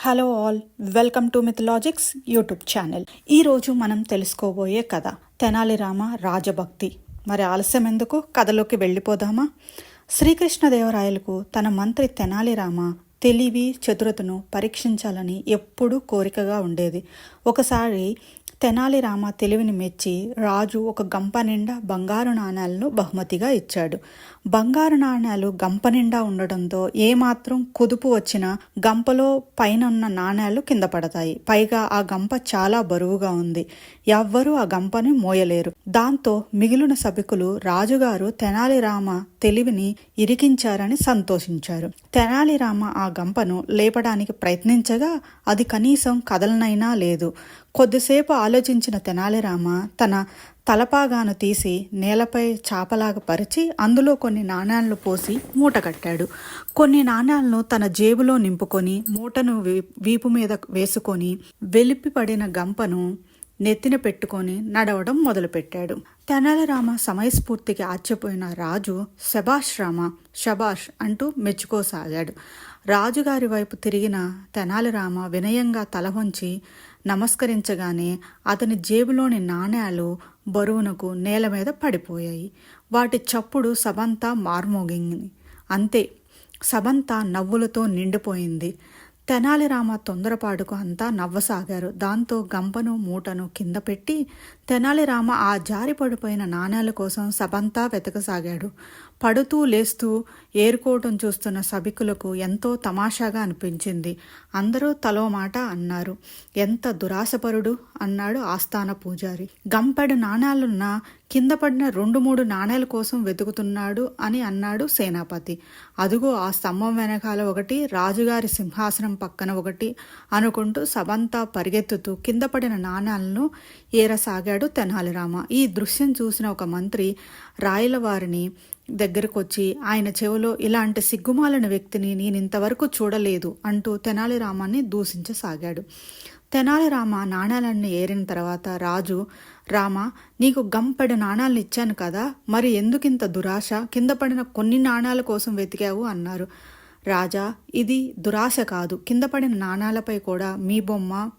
Hello all welcome to Mythologics YouTube channel ఈరోజు మనం తెలుసుకోబోయే కథ తెనాలి రామ రాజభక్తి. మరి ఆలస్యం ఎందుకు? కథలోకి వెళ్ళిపోదామా? శ్రీకృష్ణదేవరాయలకు తన మంత్రి తెనాలి రామ తెలివి చతురతను పరీక్షించాలని ఎప్పుడూ కోరికగా ఉండేది. ఒకసారి తెనాలి రామ తెలివిని మెచ్చి రాజు ఒక గంప నిండా బంగారు నాణాలను బహుమతిగా ఇచ్చాడు. బంగారు నాణాలు గంప నిండా ఉండడంతో ఏమాత్రం కుదుపు వచ్చినా గంపలో పైన ఉన్న నాణాలు కింద పడతాయి. పైగా ఆ గంప చాలా బరువుగా ఉంది. ఎవ్వరూ ఆ గంపని మోయలేరు. దాంతో మిగిలిన సభికులు రాజుగారు తెనాలి రామ తెలివిని ఇరికించారని సంతోషించారు. తెనాలి రామ ఆ గంపను లేపడానికి ప్రయత్నించగా అది కనీసం కదలనైనా లేదు. కొద్దిసేపు ఆలోచించిన తెనాలిరామ తన తలపాగాను తీసి నేలపై చాపలాగా పరిచి అందులో కొన్ని నాణాలను పోసి మూట కట్టాడు. కొన్ని నాణాలను తన జేబులో నింపుకొని మూటను వీపు మీద వేసుకొని వెలిపి పడిన గంపను నెత్తిన పెట్టుకొని నడవడం మొదలుపెట్టాడు. తెనాలి రామ సమయస్ఫూర్తికి ఆశ్చర్యపోయిన రాజు శబాష్ రామ శబాష్ అంటూ మెచ్చుకోసాగాడు. రాజుగారి వైపు తిరిగిన తెనాలి రామ వినయంగా తల వంచి నమస్కరించగానే అతని జేబులోని నాణేలు బరువునకు నేల మీద పడిపోయాయి. వాటి చప్పుడు సబంతా మార్మోగింది. అంతే సబంతా నవ్వులతో నిండిపోయింది. తెనాలి రామ తొందరపాటుకు అంతా నవ్వసాగారు. దాంతో గంపను మూటను కింద పెట్టి తెనాలి రామ ఆ జారి పడిపోయిన నాణేల కోసం సబంతా వెతకసాగాడు. పడుతూ లేస్తూ ఏరుకోవటం చూస్తున్న సభికులకు ఎంతో తమాషాగా అనిపించింది. అందరూ తలో మాట అన్నారు. ఎంత దురాశపరుడు! అన్నాడు ఆస్థాన పూజారి. గంపెడు నాణాలున్న కింద పడిన రెండు మూడు నాణేల కోసం వెతుకుతున్నాడు అని అన్నాడు సేనాపతి. అదుగో ఆ స్తంభం వెనకాల ఒకటి రాజుగారి సింహాసనం పక్కన ఒకటి అనుకుంటూ సబంతా పరిగెత్తుతూ కింద పడిన నాణాలను ఏరసాగాడు తెనాలిరామ. ఈ దృశ్యం చూసిన ఒక మంత్రి రాయల వారిని దగ్గరకు వచ్చి ఆయన చెవిలో ఇలాంటి సిగ్గుమాలిన వ్యక్తిని నేను ఇంతవరకు చూడలేదు అంటూ తెనాలి రామాన్ని దూషించసాగాడు. తెనాలి రామ నాణాలన్నీ ఏరిన తర్వాత రాజు రామ నీకు గంపెడు నాణాలను ఇచ్చాను కదా మరి ఎందుకింత దురాశ? కింద పడిన కొన్ని నాణాల కోసం వెతికావు అన్నారు. రాజా ఇది దురాశ కాదు. కింద పడిన నాణాలపై కూడా మీ బొమ్మ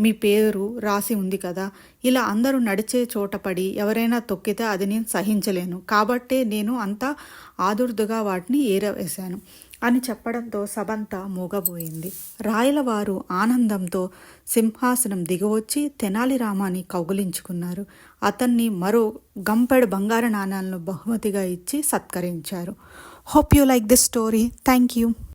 మీ పేరు రాసి ఉంది కదా. ఇలా అందరూ నడిచే చోట పడి ఎవరైనా తొక్కితే అది నేను సహించలేను. కాబట్టే నేను అంత ఆదుర్దుగా వాటిని ఏరవేశాను అని చెప్పడంతో సబంత మూగబోయింది. రాయలవారు ఆనందంతో సింహాసనం దిగవచ్చి తెనాలి రామాని కౌగులించుకున్నారు. అతన్ని మరో గంపెడు బంగారు నాణాలను బహుమతిగా ఇచ్చి సత్కరించారు. Hope you like this story. Thank you.